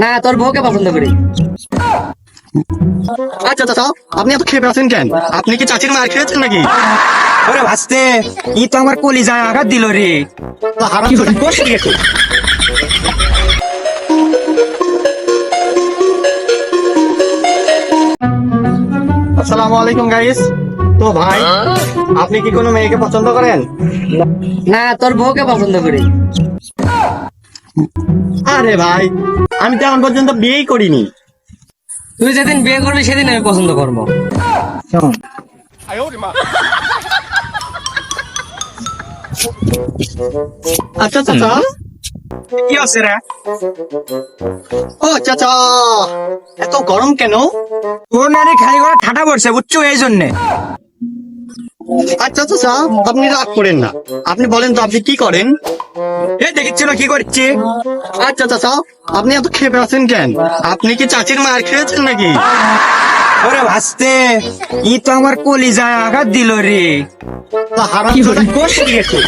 না তোর বউকে পছন্দ করি। আচ্ছা চাচা আপনি এত খেপে আছেন কেন? আপনি কি চাচির মার খেয়েছেন নাকি? ওরে ভাসতে ই তো আমার কলিজায় আঘাত দিল রে। তা হারাম করে বসে গেছে। আসসালামু আলাইকুম গাইস তো ভাই আপনি কি কোনো মেয়েকে পছন্দ করেন? না তোর বউকে পছন্দ করি। আরে ভাই আমি তো এখন পর্যন্ত বিয়েই করিনি। তুই যেদিন বিয়ে করবি সেদিন আমি পছন্দ করব। আচ্ছা চাচা। কি আছে রে? ও চাচা। এত গরম কেন? তোর নারী খালি করে ঠাটা পড়ছে বুঝছ? এই জন্যে। আচ্ছা চাচা আপনি রাগ করেন না। আপনি বলেন তো আপনি কি করেন? এই দেখিচ্ছিল কি করছি? আচ্ছা চাচা আপনি এত খেপে আছেন কেন? আপনি কি চাচির মার খেয়েছেন নাকি? ওরে ভাসতে ই তো আমার কলিজায় আঘাত দিল রে। হারাম করে গেছে?